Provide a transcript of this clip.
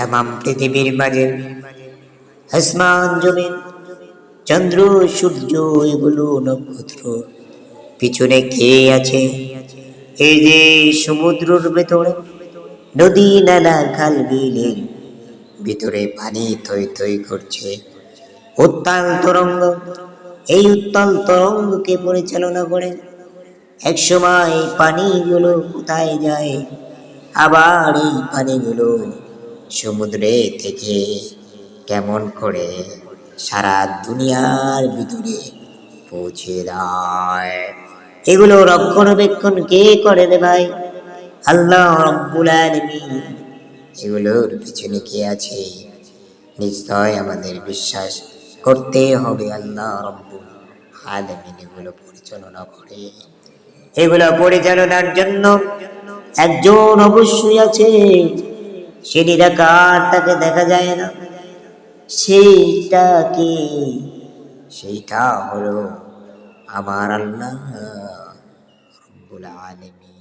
তাম পৃথিবীর মাঝে আসমান জমিন চন্দ্র সূর্য এগুলো নক্ষত্র পিছনে কে আছে এই যে সমুদ্রের ভেতরে, নদী, নালা, খাল বিলের ভিতরে পানি থই থই করছে। উত্তাল তরঙ্গ, এই উত্তাল তরঙ্গকে পরিচালনা করে। একসময় এই পানিগুলো কোথায় যায়? আবার এই পানিগুলো সমুদ্রে থেকে কেমন করে সারা দুনিয়ার ভিতরে পৌঁছে দেয়? এগুলো রক্ষণাবেক্ষণ কে করে রে ভাই? আল্লাহ রব্বুল এগুলোর পিছনে কে আছে? নিশ্চয় আমাদের বিশ্বাস করতে হবে আল্লাহ রব্বুল আলামিন। এগুলো পরিচালনা করে। এগুলো পরিচালনার জন্য একজন অবশ্যই আছে। সে নিরাকার তাকে দেখা যায় না? সেইটা কি? সেইটা হলো আমার আল্লাহ রব্বুল আলামিন।